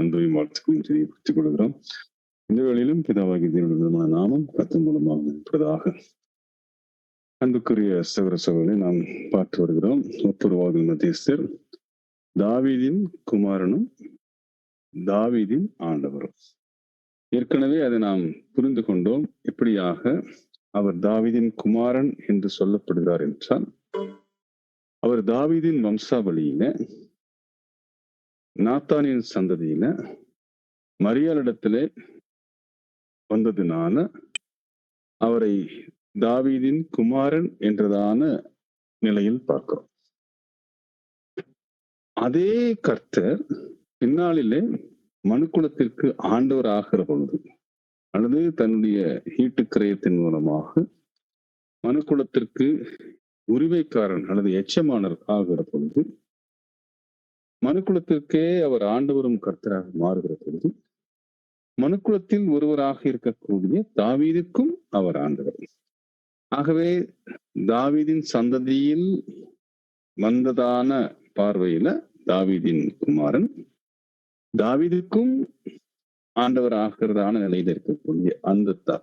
அன்பையும் வாழ்த்துக்களையும் தெரியப்படுத்திக் கொள்கிறோம். இந்த வேளையிலும் பிதாவாகி தேவனுடைய நாமம் கத்தன் மூலமாக இருப்பதாக அன்புக்குரிய சகர சகோதரை நாம் பார்த்து வருகிறோம். ஒப்புரவாதல் மத்தியஸ்தர் தாவீதின் குமாரனும் தாவீதின் ஆண்டவரும். ஏற்கனவே அதை நாம் புரிந்து கொண்டோம். எப்படியாக அவர் தாவீதின் குமாரன் என்று சொல்லப்படுகிறார் என்றால் அவர் தாவீதின் வம்சாவளியில நாத்தானின் சந்ததியில மரியாளிடத்திலே வந்ததுனால அவரை தாவீதின் குமாரன் என்றதான நிலையில் பார்க்கிறோம். அதே கர்த்தர் பின்னாளிலே மனுக்குலத்திற்கு ஆண்டவர் ஆகிற பொழுது அல்லது தன்னுடைய ஈட்டுக்கிரயத்தின் மூலமாக மனுக்குலத்திற்கு உரிமைக்காரன் அல்லது எச்சமானர் ஆகிற பொழுது மனுக்குலத்திற்கே அவர் ஆண்டவரும் கர்த்தராக மாறுகிற பொழுது மனுக்குலத்தில் ஒருவராக இருக்கக்கூடிய தாவீதுக்கும் அவர் ஆண்டவர். ஆகவே தாவீதின் சந்ததியில் வந்ததான பார்வையில தாவீதின் குமாரன் தாவீதுக்கும் ஆண்டவர் ஆகிறதான நிலையில இருக்கக்கூடிய அந்த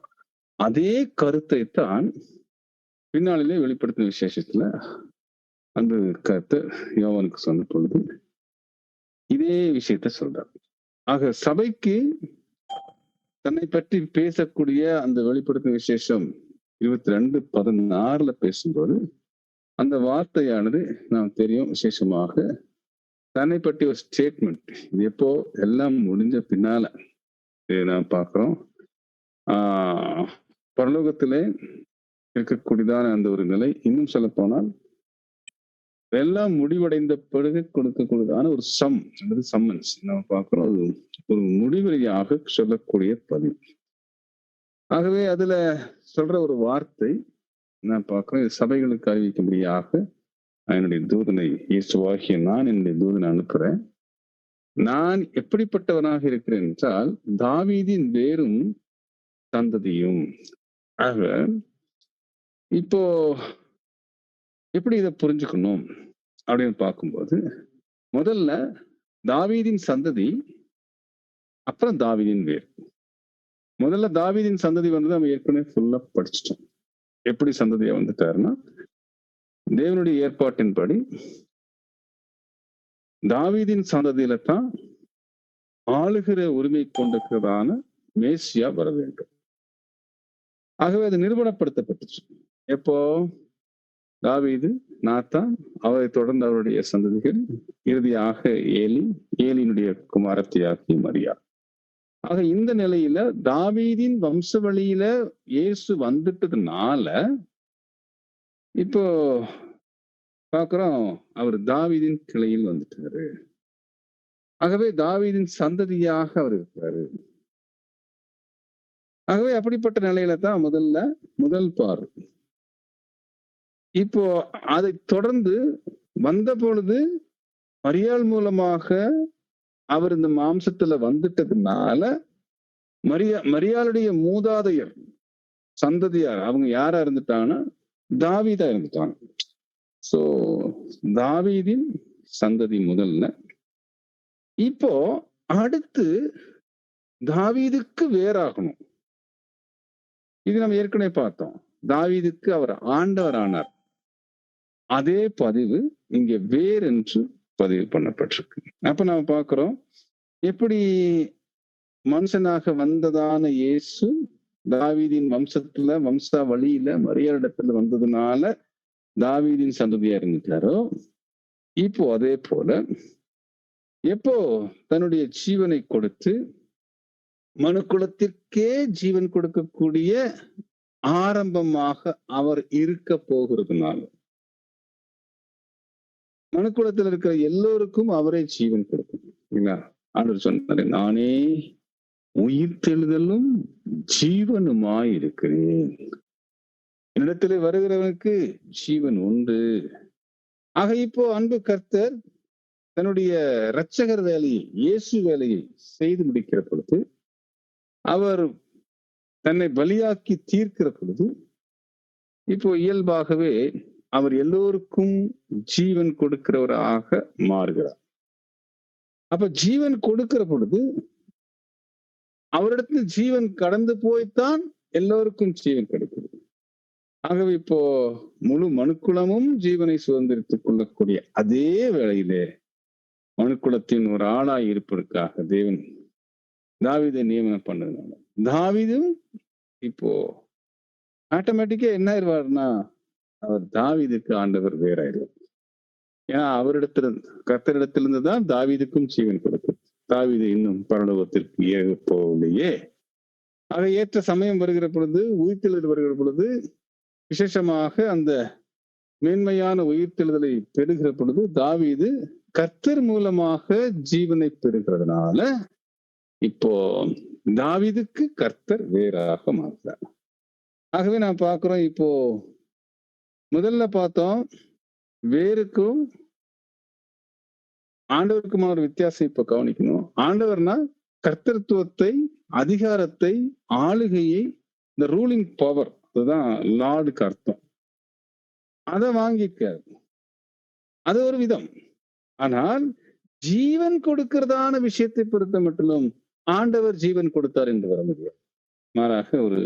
அதே கருத்தை தான் பின்னாளிலே வெளிப்படுத்தின விசேஷத்துல அந்த கருத்தை யோவனுக்கு சொன்ன பொழுது இதே விஷயத்த சொல்றார். ஆக சபைக்கு தன்னை பற்றி பேசக்கூடிய அந்த வெளிப்படுத்தும் விசேஷம் இருபத்தி ரெண்டு பதினாறுல பேசும்போது அந்த வார்த்தையானது நாம் தெரியும் விசேஷமாக. தன்னை பற்றி ஒரு ஸ்டேட்மெண்ட் இது எப்போ? எல்லாம் முடிஞ்ச பின்னால. நாம் பார்க்குறோம். ஆஹ் பரலோகத்திலே இருக்கக்கூடியதான அந்த ஒரு நிலை இன்னும் சொல்ல இதெல்லாம் எல்லாம் முடிவடைந்த பிறகு கொடுக்கக்கூடியதான ஒரு சம் அல்லது சம்மன்ஸ் நம்ம பார்க்கிறோம். அது ஒரு முடிவெளியாக சொல்லக்கூடிய பதிவு ஆகவே அதுல சொல்ற ஒரு வார்த்தை நான் பார்க்கிறேன் சபைகளுக்கு அறிவிக்கும்படியாக என்னுடைய தூதனை இயேசுவாகிய நான் என்னுடைய தூதனை அனுப்புறேன். நான் எப்படிப்பட்டவனாக இருக்கிறேன் என்றால் தாவீதின் வேரும் சந்ததியும் ஆக இப்போ எப்படி இதை புரிஞ்சுக்கணும் அப்படின்னு பார்க்கும்போது முதல்ல தாவீதின் சந்ததி அப்புறம் தாவீதின் வேர். முதல்ல தாவீதின் சந்ததி வந்து நம்ம ஏற்கனவே ஃபுல்லா படிச்சிட்டோம். எப்படி சந்ததியை வந்துட்டாருன்னா தேவனுடைய ஏற்பாட்டின்படி தாவீதின் சந்ததியில தான் ஆளுகிற உரிமை கொண்டிருக்கிறதான மேசியா வர வேண்டும் ஆகவே அது நிறுவனப்படுத்தப்பட்டுச்சு. எப்போ? தாவீது நாத்தான் அவரை தொடர்ந்து அவருடைய சந்ததிகள் இறுதியாக ஏலி ஏலியினுடைய குமாரத்தியாகி மரியா. ஆக இந்த நிலையில தாவீதின் வம்சவழியில இயேசு வந்துட்டதுனால இப்போ பார்க்குறோம் அவர் தாவீதின் கிளையில் வந்துட்டாரு. ஆகவே தாவீதின் சந்ததியாக அவர் இருக்கிறாரு. ஆகவே அப்படிப்பட்ட நிலையில தான் முதல்ல முதல் பார் இப்போ அதை தொடர்ந்து வந்த பொழுது மரியாள் மூலமாக அவர் இந்த மாம்சத்துல வந்துட்டதுனால மரியா மரியாளுடைய மூதாதையர் சந்ததியார் அவங்க யாரா இருந்துட்டாங்கன்னா தாவீதா இருந்துட்டாங்க. சோ தாவீதின் சந்ததி முதல்ல. இப்போ அடுத்து தாவீதுக்கு வேறாகணும். இது நம்ம ஏற்கனவே பார்த்தோம். தாவீதுக்கு அவர் ஆண்டவர் ஆனார் அதே பதிவு இங்க வேர் என்று பதிவு பண்ணப்பட்டிருக்கு. அப்ப நாம பார்க்கிறோம் எப்படி மனுஷனாக வந்ததான இயேசு தாவீதின் வம்சத்துல வம்சா வழியில மரியாளிடத்துல வந்ததுனால தாவீதின் சந்ததியா இருந்துட்டாரோ? இப்போ அதே போல எப்போ தன்னுடைய ஜீவனை கொடுத்து மனுக்குலத்திற்கே ஜீவன் கொடுக்கக்கூடிய ஆரம்பமாக அவர் இருக்க போகிறதுனால மனுக்குலத்தில் இருக்கிற எல்லோருக்கும் அவரே ஜீவன் கொடுக்கும். ஆண்டவர் சொன்னாரு நானே உயிர் தெழுதலும் ஜீவனுமாய் இருக்கிறேன். என்னிடத்திலே வருகிறவனுக்கு ஜீவன் உண்டு. ஆக இப்போ அன்பு கர்த்தர் தன்னுடைய இரட்சகர் வேலையை இயேசு வேலையை செய்து முடிக்கிற பொழுது அவர் தன்னை பலியாக்கி தீர்க்கிற பொழுது இப்போ இயல்பாகவே அவர் எல்லோருக்கும் ஜீவன் கொடுக்கிறவராக மாறுகிறார். அப்ப ஜீவன் கொடுக்கிற பொழுது அவரிடத்துல ஜீவன் கடந்து போய்த்தான் எல்லோருக்கும் ஜீவன் கிடைக்கிறது. ஆகவே இப்போ முழு மனுக்குலமும் ஜீவனை சுதந்திரித்துக் கொள்ளக்கூடிய அதே வேளையிலே மனுக்குலத்தின் ஒரு ஆளாய் இருப்பதற்காக தேவன் தாவிதை நியமனம் பண்ணதுனால. தாவிதும் இப்போ ஆட்டோமேட்டிக்கா என்ன ஆயிடுவாருன்னா அவர் தாவீதுக்கு ஆண்டவர் வேறாயிருவார் ஏன்னா அவரிடத்திலிருந்து கர்த்தரிடத்திலிருந்து தான் தாவீதுக்கும் ஜீவன் கொடுக்கும். தாவீது இன்னும் பரலோகத்திற்கு ஏக போகலையே ஆக ஏற்ற சமயம் வருகிற பொழுது உயிர்த்தெழுதல் வருகிற பொழுது விசேஷமாக அந்த மேன்மையான உயிர்த்தெழுதலை பெறுகிற பொழுது தாவீது கர்த்தர் மூலமாக ஜீவனை பெறுகிறதுனால இப்போ தாவிதுக்கு கர்த்தர் வேறாக மாறுறார் ஆகவே நான் பார்க்கிறோம் இப்போ முதல்ல பார்த்தோம் வேருக்கும் ஆண்டவருக்குமான ஒரு வித்தியாசம் இப்ப கவனிக்கணும். ஆண்டவர்னா கர்த்தத்துவத்தை அதிகாரத்தை ஆளுகையை இந்த ரூலிங் பவர் அதுதான் லார்டுக்கு அர்த்தம். அதை வாங்கிக்க அது ஒரு விதம். ஆனால் ஜீவன் கொடுக்கிறதான விஷயத்தை பொறுத்த மட்டும் ஆண்டவர் ஜீவன் கொடுத்தார் என்று வர முடியாது. மாறாக ஒரு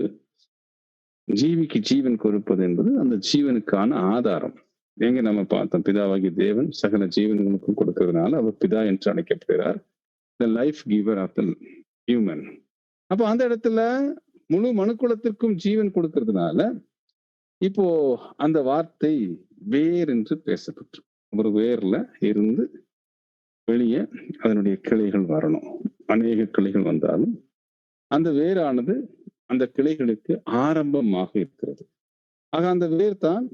ஜீவிக்கு ஜீவன் கொடுப்பது என்பது அந்த ஜீவனுக்கான ஆதாரம். எங்க நம்ம பார்த்தோம் பிதாவாகி தேவன் சகல ஜீவன்களுக்கும் கொடுக்கறதுனால அவர் பிதா என்று அழைக்கப்படுகிறார். The life giver of the human அப்போ அந்த இடத்துல முழு மனுக்குலத்திற்கும் ஜீவன் கொடுக்கறதுனால இப்போ அந்த வார்த்தை வேர் என்று பேசப்பட்டு ஒரு வேர்ல இருந்து வெளியே அதனுடைய கிளைகள் வரணும். அநேக கிளைகள் வந்தாலும் அந்த வேரானது அந்த கிளைகளுக்கு ஆரம்பமாக இருக்கிறது. ஆக அந்த வேர் தான்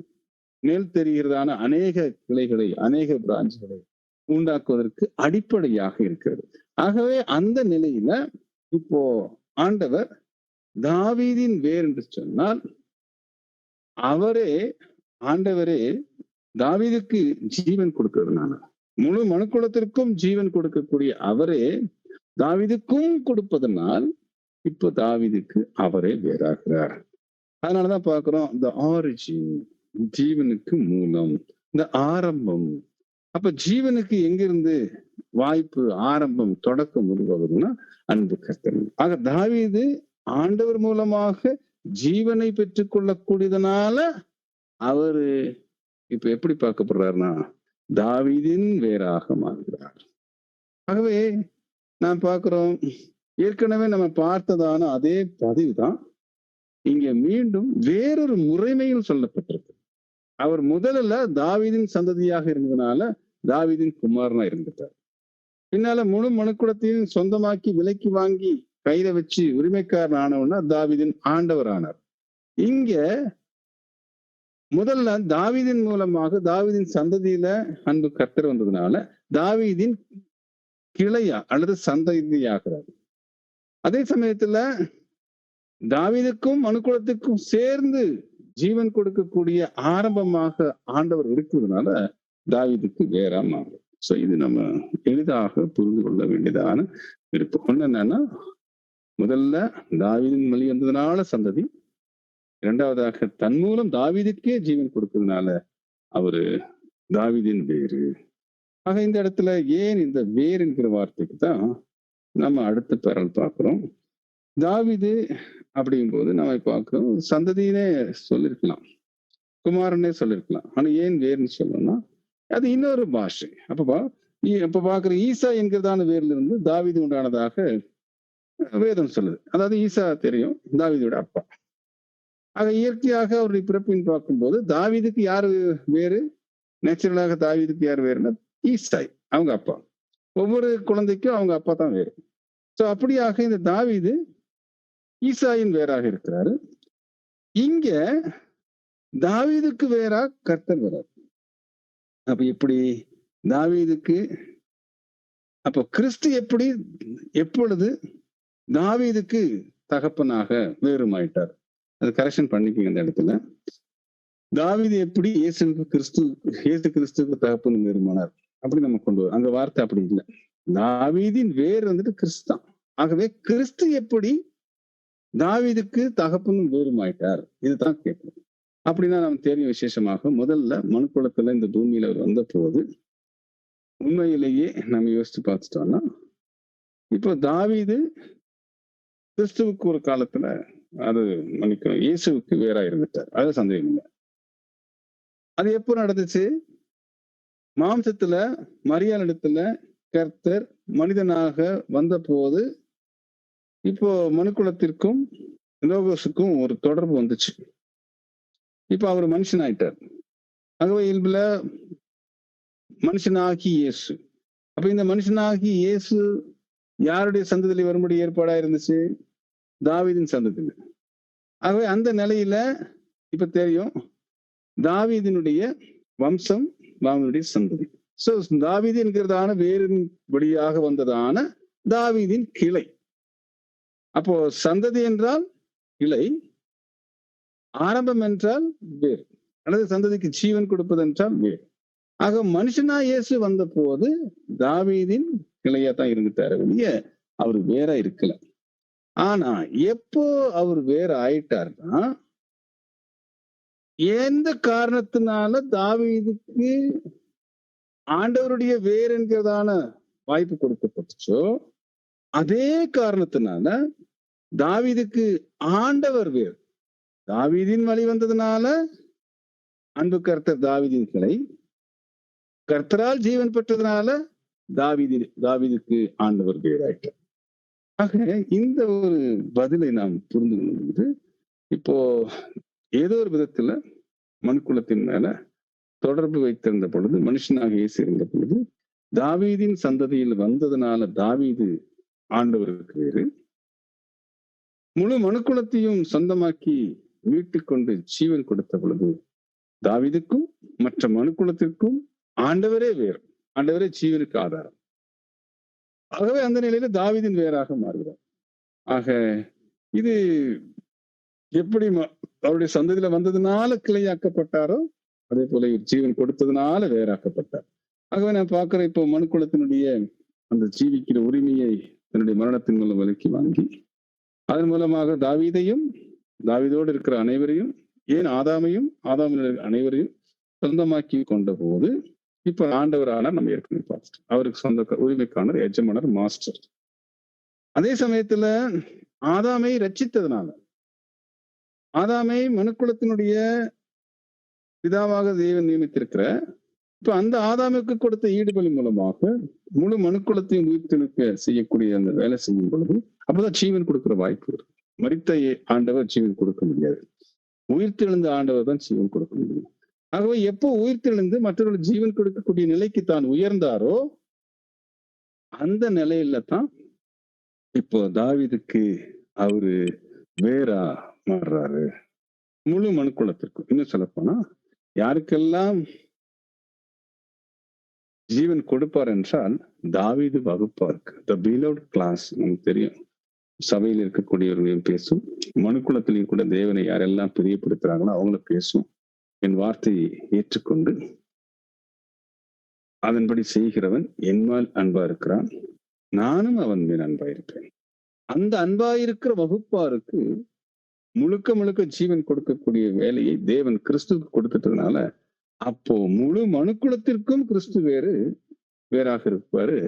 மேல் தெரிகிறதான அநேக கிளைகளை அநேக பிரான்ச்களை உண்டாக்குவதற்கு அடிப்படையாக இருக்கிறது. ஆகவே அந்த நிலையில இப்போ ஆண்டவர் தாவீதின் வேர் என்று சொன்னால் அவரே ஆண்டவரே தாவீதுக்கு ஜீவன் கொடுக்கிறதுனால முழு மனுக்குளத்திற்கும் ஜீவன் கொடுக்கக்கூடிய அவரே தாவிதுக்கும் கொடுப்பதனால் இப்போ தாவிதுக்கு அவரே வேறாகிறார் அதனாலதான் பாக்குறோம் இந்த ஆரிஜின் ஜீவனுக்கு மூலம் இந்த ஆரம்பம். அப்ப ஜீவனுக்கு எங்கிருந்து வாய்ப்பு ஆரம்பம் தொடக்கம் உருவாகுதுன்னா அன்பு கர்த்தர். ஆக தாவீது ஆண்டவர் மூலமாக ஜீவனை பெற்றுக் கொள்ளக்கூடியதனால அவரு இப்ப எப்படி பார்க்கப்படுறாருன்னா தாவீதின் வேறாக மாறுகிறார். ஆகவே நான் பார்க்கிறோம் ஏற்கனவே நம்ம பார்த்ததான அதே பதிவு தான் இங்க மீண்டும் வேறொரு முறைமையில் சொல்லப்பட்டிருக்கு. அவர் முதல்ல தாவிதின் சந்ததியாக இருந்ததுனால தாவிதின் குமாரனா இருந்துட்டார். பின்னால முழு மனுக்குலத்தையும் சொந்தமாக்கி விலைக்கு வாங்கி கையில வச்சு உரிமைக்காரன் ஆனவன்னா தாவிதின் ஆண்டவர் ஆனார் இங்க முதல்ல தாவீதின் மூலமாக தாவிதின் சந்ததியில அன்பு கர்த்தர் வந்ததுனால தாவிதின் கிளையா அல்லது சந்ததியாகிறார். அதே சமயத்துல தாவிதுக்கும் அனுகூலத்துக்கும் சேர்ந்து ஜீவன் கொடுக்கக்கூடிய ஆரம்பமாக ஆண்டவர் இருக்கிறதுனால தாவிதுக்கு வேறா மாறும் இது நம்ம எளிதாக புரிந்து கொள்ள வேண்டியதான விருப்பம். என்னன்னா முதல்ல தாவிதின் வழி வந்ததுனால சந்ததி இரண்டாவதாக தன் மூலம் தாவிதுக்கே ஜீவன் கொடுக்கிறதுனால அவரு தாவிதின் வேறு. ஆக இந்த இடத்துல ஏன் இந்த வேர் என்கிற வார்த்தைக்கு தான் நம்ம அடுத்த பேரல் பார்க்குறோம். தாவிது அப்படிங்கும்போது நம்ம பார்க்குறோம் சந்ததினே சொல்லிருக்கலாம். குமாரனே சொல்லிருக்கலாம். ஆனா ஏன் வேர்னு சொல்லணும்னா அது இன்னொரு பாஷை. அப்ப இப்போ பாக்குற ஈசா என்கிறதான வேர்ல இருந்து தாவிது உண்டானதாக வேதம் சொல்லுது. அதாவது ஈசா தெரியும் தாவிதோட அப்பா. ஆக இயற்கையாக அவருடைய பிறப்பின் பார்க்கும்போது தாவிதுக்கு யாரு வேறு? நேச்சுரலாக தாவிதுக்கு யார் வேறுன்னா ஈசாய் அவங்க அப்பா. ஒவ்வொரு குழந்தைக்கும் அவங்க அப்பா தான் வேறு. ஸோ அப்படியாக இந்த தாவிது ஈசாயின் வேறாக இருக்கிறாரு. இங்க தாவீதுக்கு வேறா கர்த்தர் வரார். அப்ப எப்படி தாவீதுக்கு அப்ப கிறிஸ்து எப்படி எப்பொழுது தாவீதுக்கு தகப்பனாக வேறுமாயிட்டார்? அது கரெக்ஷன் பண்ணிக்கோங்க இந்த இடத்துல. தாவீது எப்படி இயேசுக்கு கிறிஸ்து இயேசு கிறிஸ்துக்கு தகப்பன் வேறுமானார்? அப்படி நம்ம கொண்டு வரோம் அங்க வார்த்தை அப்படி இல்லை. தாவீதின் வேர் வந்துட்டு கிறிஸ்து தான். ஆகவே கிறிஸ்து எப்படி தாவிதுக்கு தகப்பனும் வேறுமாயிட்டார் இதுதான் கேட்கும் அப்படின்னா நம்ம தெரியும் விசேஷமாக முதல்ல மனுக்குளத்துல இந்த பூமியில அவர் வந்த போது உண்மையிலேயே நம்ம யோசிச்சு பார்த்துட்டோம்னா இப்போ தாவீது கிறிஸ்துவுக்கு ஒரு காலத்துல அது மன்னிக்கணும் இயேசுவுக்கு வேறா இருந்துட்டார். அது சந்தேகம் இல்லை. அது எப்போ நடந்துச்சு? மாம்சத்துல மரியாள் இடத்துல கர்த்தர் மனிதனாக வந்த போது இப்போ மனுக்குலத்திற்கும் லோகோஸுக்கும் ஒரு தொடர்பு வந்துச்சு. இப்போ அவர் மனுஷன் ஆயிட்டார் ஆகவே இயல்புல மனுஷனாகி இயேசு. அப்ப இந்த மனுஷனாகி இயேசு யாருடைய சந்ததியில வரும்படி ஏற்பாடா இருந்துச்சு? தாவீதின் சந்ததியில். ஆகவே அந்த நிலையில இப்ப தெரியும் தாவீதினுடைய வம்சம் தாவீதுடைய சந்ததி. சோ தாவீது என்கிறதான வேரின் வழியாக வந்ததான தாவீதின் கிளை. அப்போ சந்ததி என்றால் இலை ஆரம்பம் என்றால் வேர். அல்லது சந்ததிக்கு ஜீவன் கொடுப்பது என்றால் வேர். ஆக மனுஷனா இயேசு வந்த போது தாவீதின் கிளையா தான் இருந்துட்டாரு வெளிய அவர் வேற இருக்கல. ஆனா எப்போ அவர் வேற ஆயிட்டாருன்னா எந்த காரணத்தினால தாவீதுக்கு ஆண்டவருடைய வேர் என்கிறதான வாய்ப்பு கொடுக்கப்பட்டுச்சோ அதே காரணத்தினால தாவீதுக்கு ஆண்டவர் வேர் தாவீதின் வழி வந்ததுனால அன்பு கர்த்தர் தாவிதின் கிளை கர்த்தரால் ஜீவன் பெற்றதுனால தாவீதி தாவிதுக்கு ஆண்டவர் வேறாயிட்டார். ஆக இந்த ஒரு பதிலை நாம் புரிந்து கொள்வது இப்போ ஏதோ ஒரு விதத்துல மனுக்குலத்தின் மேல தொடர்பு வைத்திருந்த பொழுது மனுஷனாக இயேசு இருந்த பொழுது தாவீதின் சந்ததியில் வந்ததுனால தாவீது ஆண்டவருக்கு வேறு. முழு மனுக்குலத்தையும் சொந்தமாக்கி மீட்டு கொண்டு ஜீவன் கொடுத்த பொழுது தாவிதுக்கும் மற்ற மனுக்குலத்திற்கும் ஆண்டவரே வேறு. ஆண்டவரே ஜீவனுக்கு ஆதாரம். ஆகவே அந்த நிலையில தாவிதின் வேறாக மாறுகிறார். ஆக இது எப்படி ம- அவருடைய சந்ததியில வந்ததுனால கிளையாக்கப்பட்டாரோ அதே போல ஜீவன் கொடுத்ததுனால வேறாக்கப்பட்டார். ஆகவே நான் பார்க்கிறேன் இப்போ மனுக்குலத்தினுடைய அந்த ஜீவிக்கிற உரிமையை தன்னுடைய மரணத்தின் மூலம் விலக்கி வாங்கி அதன் மூலமாக தாவீதையும் தாவிதோடு இருக்கிற அனைவரையும் ஏன் ஆதாமையும் ஆதாமில் அனைவரையும் சொந்தமாக்கி கொண்ட போது இப்ப ஆண்டவரான நம்ம ஏற்கனவே பார்த்துட்டோம். அவருக்கு சொந்த உரிமைக்கான எஜமானர் மாஸ்டர். அதே சமயத்துல ஆதாமை ரச்சித்ததுனால ஆதாமை மனுக்குலத்தினுடைய பிதாவாக தேவன் நியமித்திருக்கிற இப்ப அந்த ஆதாமுக்கு கொடுத்த ஈடுபலி மூலமாக முழு மனுக்குலத்தையும் உயிர்த்தெழுக்க செய்யக்கூடிய அந்த வேலை செய்யும் பொழுது அப்பதான் ஜீவன் கொடுக்கிற வாய்ப்பு இருக்கு. மறித்த ஆண்டவர் ஜீவன் கொடுக்க முடியாது. உயிர்த்தெழுந்த ஆண்டவர் தான் ஜீவன் கொடுக்க முடியும். ஆகவே எப்போ உயிர்த்தெழுந்து மற்றவர்கள் ஜீவன் கொடுக்கக்கூடிய நிலைக்கு தான் உயர்ந்தாரோ அந்த நிலையில தான் இப்போ தாவிதுக்கு அவரு வேறா மாறுறாரு. முழு மனுக்குளத்திற்கும் இன்னும் சொல்ல போனா யாருக்கெல்லாம் ஜீவன் கொடுப்பார் என்றால் தாவிது வகுப்பாருக்கு த பிலோட் கிளாஸ் நமக்கு தெரியும். சபையில் இருக்கக்கூடியவர்களையும் பேசும். மனுக்குளத்திலையும் கூட தேவனை யாரெல்லாம் பிரியப்படுத்துறாங்களோ அவங்கள பேசும். என் வார்த்தையை ஏற்றுக்கொண்டு அதன்படி செய்கிறவன் என்மால் அன்பா இருக்கிறான். நானும் அவன் மேல் அன்பா இருப்பேன். அந்த அன்பா இருக்கிற வகுப்பாருக்கு முழுக்க முழுக்க ஜீவன் கொடுக்கக்கூடிய வேலையை தேவன் கிறிஸ்துக்கு கொடுத்துட்டதுனால அப்போ முழு மனுக்குலத்திற்கும் கிறிஸ்து வேறு வேறாக இருப்பாரு.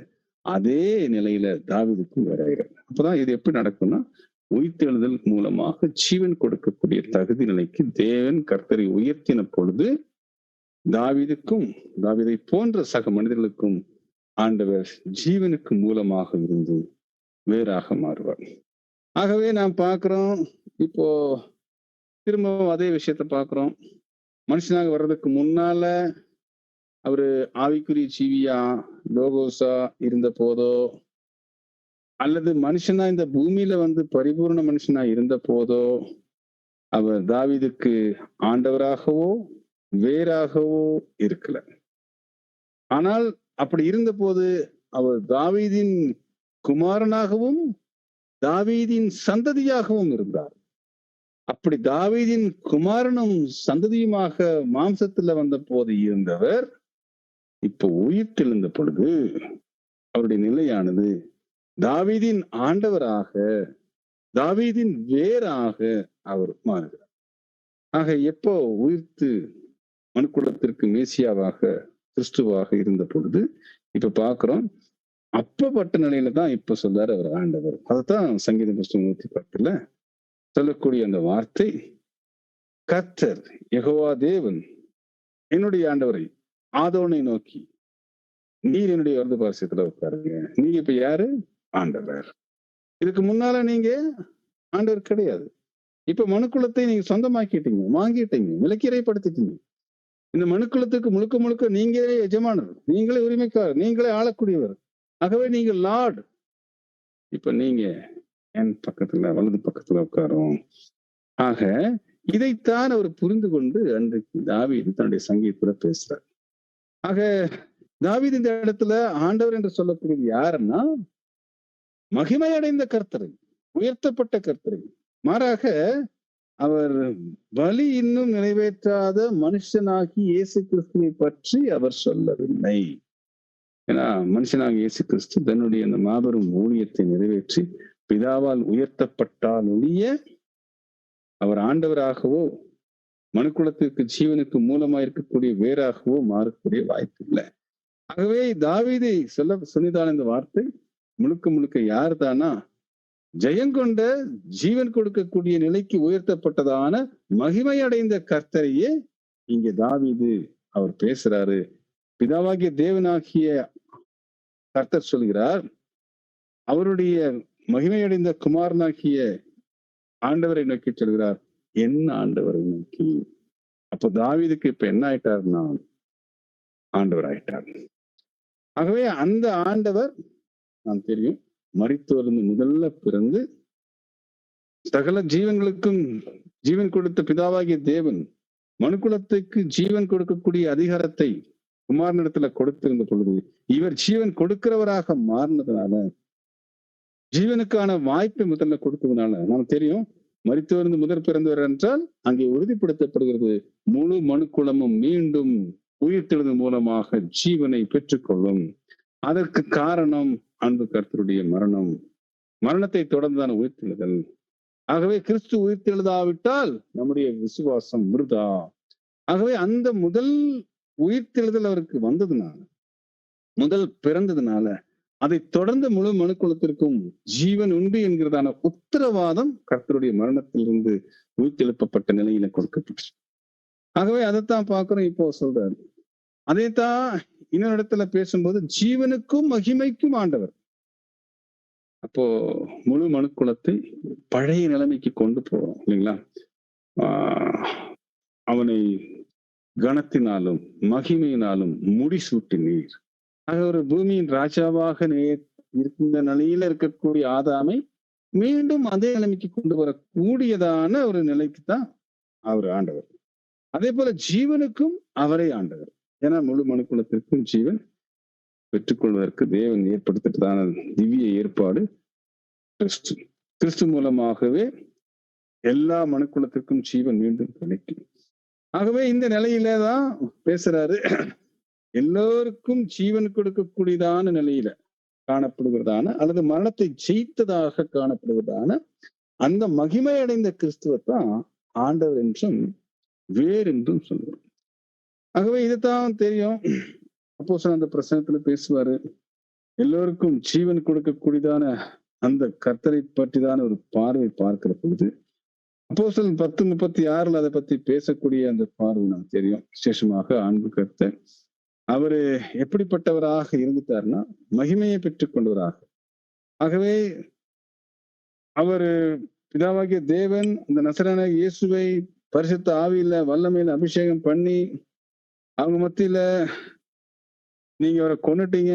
அதே நிலையில தாவிதுக்கு வேறாயிரம் அப்பதான் இது எப்படி நடக்கும்னா உயிர்த்தெழுதல் மூலமாக ஜீவன் கொடுக்கக்கூடிய தகுதி நிலைக்கு தேவன் கர்த்தரை உயர்த்தின பொழுது தாவிதுக்கும் தாவிதை போன்ற சக மனிதர்களுக்கும் ஆண்டவர் ஜீவனுக்கு மூலமாக இருந்து வேறாக மாறுவார். ஆகவே நாம் பார்க்கிறோம் இப்போ திரும்பவும் அதே விஷயத்த பார்க்கிறோம். மனுஷனாக வர்றதுக்கு முன்னால அவரு ஆவிக்குரிய ஜீவியா லோகோஸா இருந்த போதோ அல்லது மனுஷனா இந்த பூமியில வந்து பரிபூர்ண மனுஷனா இருந்த போதோ அவர் தாவீதுக்கு ஆண்டவராகவோ வேறாகவோ இருக்கல. ஆனால் அப்படி இருந்த போது அவர் தாவீதின் குமாரனாகவும் தாவீதின் சந்ததியாகவும் இருந்தார். அப்படி தாவீதின் குமாரனும் சந்ததியுமாக மாம்சத்துல வந்த போது இருந்தவர் இப்போ உயிர்த்தெழுந்த பொழுது அவருடைய நிலையானது தாவீதின் ஆண்டவராக தாவீதின் வேறாக அவர் மாறுகிறார். ஆக எப்போ உயிர்த்து மனுக்குலத்திற்கு மேசியாவாக கிறிஸ்துவாக இருந்த பொழுது இப்ப பாக்குறோம் அப்பப்பட்ட நிலையில தான் இப்ப சொல்றாரு அவர் ஆண்டவர். அதைத்தான் சங்கீத புஸ்தகம் நூத்தி பத்துல சொல்லக்கூடிய அந்த வார்த்தை கர்த்தர் யகோவா தேவன் என்னுடைய ஆண்டவரை ஆதோனை நோக்கி நீர் என்னுடைய வலது பாரசியத்துல உட்காருங்க. நீங்க இப்ப யாரு? ஆண்டவர். இதுக்கு முன்னால நீங்க ஆண்டவர் கிடையாது. இப்ப மனுக்குலத்தை நீங்க சொந்தமாக்கிட்டீங்க வாங்கிட்டீங்க விலக்கிறைப்படுத்திட்டீங்க இந்த மனுக்குலத்துக்கு முழுக்க முழுக்க நீங்களே எஜமானர் நீங்களே உரிமைக்காரர் நீங்களே ஆளக்கூடியவர். ஆகவே நீங்க லார்டு. இப்ப நீங்க என் பக்கத்துல வலது பக்கத்துல உட்காரும். ஆக இதைத்தான் அவர் புரிந்து கொண்டு அன்றைக்கு தாவி தன்னுடைய சங்கீதத்துல பேசுறார். ஆக தாவீது இந்த இடத்துல ஆண்டவர் என்று சொல்லக்கூடியது யாருன்னா மகிமை அடைந்த கர்த்தரை உயர்த்தப்பட்ட கர்த்தரை. மாறாக அவர் பலி இன்னும் நிறைவேற்றாத மனுஷனாகி இயேசு கிறிஸ்துவை பற்றி அவர் சொல்லவில்லை. ஏன்னா மனுஷனாக இயேசு கிறிஸ்து தன்னுடைய அந்த மாபெரும் ஊழியத்தை நிறைவேற்றி பிதாவால் உயர்த்தப்பட்டால் ஒழிய அவர் ஆண்டவராகவோ மனுக்குலத்திற்கு ஜீவனுக்கு மூலமா இருக்கக்கூடிய வேறாகவோ மாறக்கூடிய வாய்ப்பு இல்லை. ஆகவே தாவீதை சொல்ல சொன்னதான இந்த வார்த்தை முழுக்க முழுக்க யார் தானா ஜெயங்கொண்ட ஜீவன் கொடுக்கக்கூடிய நிலைக்கு உயர்த்தப்பட்டதான மகிமை அடைந்த கர்த்தரையே இங்க தாவீது அவர் பேசுறாரு. பிதாவாகிய தேவனாகிய கர்த்தர் சொல்கிறார் அவருடைய மகிமையடைந்த குமாரனாகிய ஆண்டவரை நோக்கி சொல்கிறார் என்ன ஆண்டவரை நோக்கி. அப்ப தாவீதுக்கு இப்ப என்ன ஆயிட்டாருன்னா ஆண்டவர் ஆயிட்டார் ஆகவே அந்த ஆண்டவர் நான் தெரியும் மறித்தோர்ந்து முதல்ல பிறந்து சகல ஜீவன்களுக்கும் ஜீவன் கொடுத்த பிதாவாகிய தேவன் மனுக்குலத்துக்கு ஜீவன் கொடுக்கக்கூடிய அதிகாரத்தை குமாரனிடத்துல கொடுத்திருந்த பொழுது இவர் ஜீவன் கொடுக்கிறவராக மாறினதுனால ஜீவனுக்கான வாய்ப்பை முதல்ல கொடுத்ததுனால நமக்கு தெரியும் மறித்தோர்ந்து முதற் பிறந்தவர் என்றால் அங்கே உறுதிப்படுத்தப்படுகிறது. முழு மனுக்குளமும் மீண்டும் உயிர்த்தெழுது மூலமாக ஜீவனை பெற்றுக்கொள்ளும். அதற்கு காரணம் அன்பு கர்த்தருடைய மரணம். மரணத்தை தொடர்ந்தான உயிர்த்தெழுதல். ஆகவே கிறிஸ்து உயிர்த்தெழுதாவிட்டால் நம்முடைய விசுவாசம் மிருதா. ஆகவே அந்த முதல் உயிர்த்தெழுதல் அவருக்கு வந்ததுனால முதல் பிறந்ததுனால அதை தொடர்ந்து முழு மனுக்குலத்திற்கும் ஜீவன் உண்டு என்கிறதான உத்தரவாதம் கர்த்தருடைய மரணத்திலிருந்து உயிர்த்தெழுப்பப்பட்ட நிலையில கொடுக்கப்பட்டு ஆகவே அதைத்தான் பார்க்கிறோம் இப்போ சொல்றாரு. அதைத்தான் இன்னொரு இடத்துல பேசும்போது ஜீவனுக்கும் மகிமைக்கும் ஆண்டவர். அப்போ முழு மனுக்குலத்தை பழைய நிலைமைக்கு கொண்டு போறோம் இல்லைங்களா? ஆஹ் அவனை கனத்தினாலும் மகிமையினாலும் முடிசூட்டி நீர். ஆக ஒரு பூமியின் ராஜாவாக நே இருந்த நிலையில இருக்கக்கூடிய ஆதாமை மீண்டும் அதே நிலைமைக்கு கொண்டு வரக்கூடியதான ஒரு நிலைக்கு தான் அவர் ஆண்டவர். அதே போல ஜீவனுக்கும் அவரே ஆண்டவர். ஏன்னா முழு மனுக்குலத்திற்கும் ஜீவன் பெற்றுக்கொள்வதற்கு தேவன் ஏற்படுத்திட்டதான திவ்ய ஏற்பாடு கிறிஸ்து கிறிஸ்து மூலமாகவே எல்லா மனுக்குலத்திற்கும் ஜீவன் மீண்டும் கிடைக்கும். ஆகவே இந்த நிலையில தான் பேசுறாரு எல்லோருக்கும் ஜீவன் கொடுக்கக்கூடியதான நிலையில காணப்படுகிறதான அல்லது மரணத்தை ஜெயித்ததாக காணப்படுவதான அந்த மகிமை அடைந்த கிறிஸ்துவத்தான் ஆண்டவர் என்றும் வேறென்றும் சொல்லுவோம் ஆகவே இதுதான் தெரியும். அப்போ அந்த பிரசனத்துல பேசுவாரு. எல்லோருக்கும் ஜீவன் கொடுக்கக்கூடியதான அந்த கர்த்தரை பற்றிதான ஒரு பார்வை பார்க்கிற பொழுது அப்போ பத்து முப்பத்தி ஆறுல அதை பத்தி பேசக்கூடிய அந்த பார்வை நமக்கு தெரியும். விசேஷமாக அன்பு கர்த்தர் அவரு எப்படிப்பட்டவராக இருந்துட்டாருன்னா மகிமையை பெற்றுக்கொண்டவராக ஆகவே அவரு பிதாவாகிய தேவன் அந்த நசரான இயேசுவை பரிசுத்த ஆவியில வல்லமையில அபிஷேகம் பண்ணி அவங்க மத்தியில நீங்க அவரை கொன்னுட்டீங்க.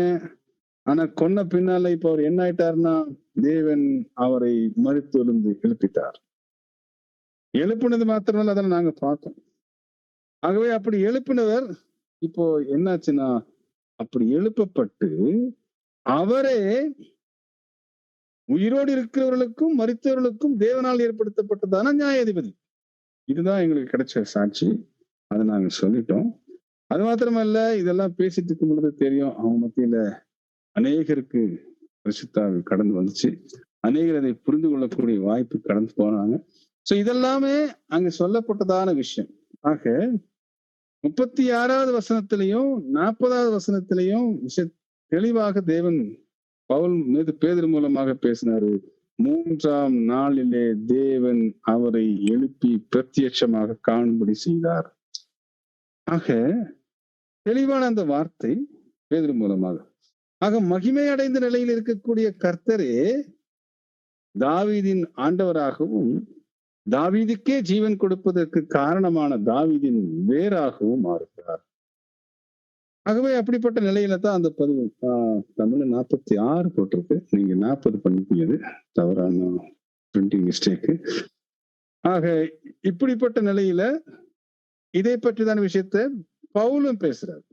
ஆனா கொன்ன பின்னால இப்ப அவர் என்ன ஆயிட்டாருன்னா தேவன் அவரை மறுத்து எழுந்து எழுப்பிட்டார். எழுப்பினது மாத்திரமல்ல அதெல்லாம் நாங்க பார்த்தோம் ஆகவே அப்படி எழுப்பினவர் இப்போ என்னாச்சுன்னா அப்படி எழுப்பப்பட்டு அவரே உயிரோடு இருக்கிறவர்களுக்கும் மறித்தவர்களுக்கும் தேவனால் ஏற்படுத்தப்பட்டதான நியாயாதிபதி. இதுதான் எங்களுக்கு கிடைச்ச சாட்சி. அதை நாங்க சொல்லிட்டோம். அது மாத்திரமல்ல இதெல்லாம் பேசிட்டு இருக்கும் பொழுது தெரியும் அவங்க மத்தியில அநேகருக்கு பரிசுத்தாவி கடந்து வந்துச்சு. அநேகர் அதை புரிந்து கொள்ளக்கூடிய வாய்ப்பு கடந்து போனாங்க. ஸோ இதெல்லாமே அங்க சொல்லப்பட்டதான விஷயம். ஆக முப்பத்தி ஆறாவது வசனத்திலையும் நாற்பதாவது வசனத்திலையும் விஷ தெளிவாக தேவன் பவுல் மீது பேதர் மூலமாக பேசினாரு. மூன்றாம் நாளிலே தேவன் அவரை எழுப்பி பிரத்யட்சமாக காணும்படி செய்தார். ஆக தெளிவான அந்த வார்த்தை பேதர் மூலமாக. ஆக மகிமை அடைந்த நிலையில் இருக்கக்கூடிய கர்த்தரே தாவீதின் ஆண்டவராகவும் தாவீதுக்கே ஜீவன் கொடுப்பதற்கு காரணமான தாவீதின் வேறாகவும் மாறுகிறார். ஆகவே அப்படிப்பட்ட நிலையில தான் அந்த பதிவு ஆஹ், தமிழ்ல நாற்பத்தி ஆறு போட்டிருக்கு. நீங்க நாற்பது பண்ணிப்பீங்க தவறான பிரிண்டிங் மிஸ்டேக்கு ஆக இப்படிப்பட்ட நிலையில இதை பற்றிதான விஷயத்த பவுலும் பேசுறாரு.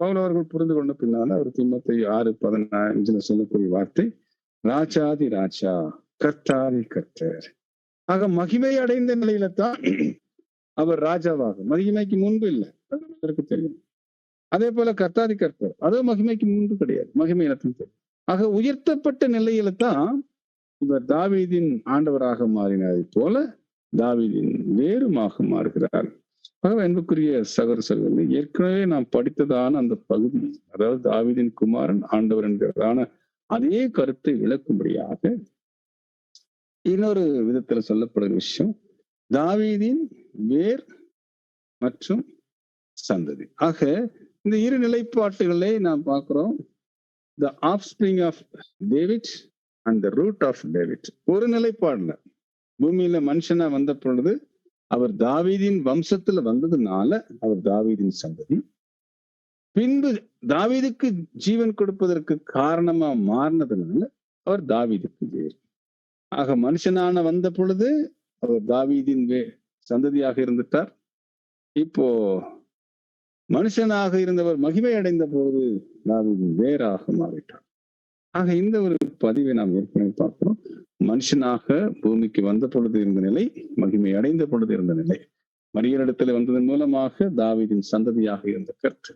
பவுல் அவர்கள் புரிந்து கொண்ட பின்னால அவர் திம்மத்தை ஆறு பதினஞ்சுல சொல்லக்கூடிய வார்த்தை ராஜாதி ராஜா கர்த்தாதி கர்த்தர். ஆக மகிமை அடைந்த நிலையில தான் அவர் ராஜாவாக மகிமைக்கு முன்பு இல்லை. அது தெரியும். அதே போல கர்த்தாதி கர்த்தர் அதோ மகிமைக்கு முன்பு கிடையாது. மகிமையில தான் தெரியும். ஆக உயர்த்தப்பட்ட நிலையில தான் இவர் தாவீதின் ஆண்டவராக மாறினதை போல தாவீதின் வேறுமாக மாறுகிறார். ஆகவே அன்புக்குரிய சகர சகோதரி ஏற்கனவே நாம் படித்ததான அந்த பகுதி அதாவது தாவீதின் குமாரன் ஆண்டவர் என்கிறதான அதே கருத்தை விளக்கும்படியாக இன்னொரு விதத்துல சொல்லப்படுற விஷயம் தாவீதின் வேர் மற்றும் சந்ததி. ஆக இந்த இரு நிலைப்பாட்டுகளை நாம் பார்க்கிறோம். The offspring of David and the root of David ஒரு நிலைப்பாடுல பூமியில மனுஷனா வந்த பொழுது அவர் தாவீதின் வம்சத்துல வந்ததுனால அவர் தாவீதின் சந்ததி. பின்பு தாவீதுக்கு ஜீவன் கொடுப்பதற்கு காரணமா மாறினதுனால அவர் தாவீதுக்கு வேறு. ஆக மனுஷனான வந்த பொழுது அவர் தாவீதின் வே சந்ததியாக இருந்துட்டார். இப்போ மனுஷனாக இருந்தவர் மகிமை அடைந்த பொழுது தாவீதின் வேறாக மாறிட்டார். ஆக இந்த ஒரு பதிவை நாம் ஏற்கனவே பார்க்கிறோம் மனுஷனாக பூமிக்கு வந்த பொழுது இருந்த நிலை மகிமை அடைந்த பொழுது இருந்த நிலை. மரியனிடத்தில் வந்ததன் மூலமாக தாவீதின் சந்ததியாக இருந்த கருத்து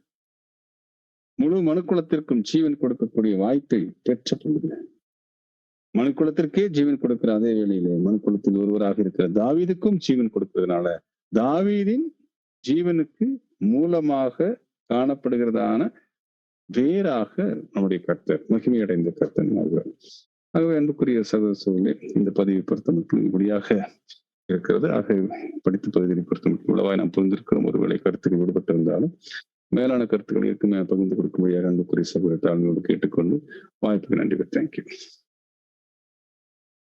முழு மனுக்குலத்திற்கும் ஜீவன் கொடுக்கக்கூடிய வாய்ப்பை பெற்ற பொழுது மனுக்குலத்திற்கே ஜீவன் கொடுக்கிற அதே வேளையிலே மனுக்குலத்தில் ஒருவராக இருக்கிற தாவீதுக்கும் ஜீவன் கொடுப்பதனால தாவீதின் ஜீவனுக்கு மூலமாக காணப்படுகிறதான வேறாக நம்முடைய கர்த்தர் மகிமையடைந்த கர்த்தன் ஆகிறார் ஆகவே அன்புக்குரிய சகோதர இந்த பதிவை பொறுத்த மட்டும் முடியாக இருக்கிறது. ஆக படித்த பகுதியை பொறுத்த மட்டும் இவ்வளவாய் நாம் புரிந்திருக்கிறோம். ஒருவேளை கருத்துக்கள் விடுபட்டிருந்தாலும் மேலான கருத்துக்கள் இருக்குமே பகிர்ந்து கொடுக்கும்படியாக அன்புக்குரிய சகோதர தாழ்மையோடு கேட்டுக்கொண்டு வாய்ப்புக்கு நன்றி தேங்க்யூ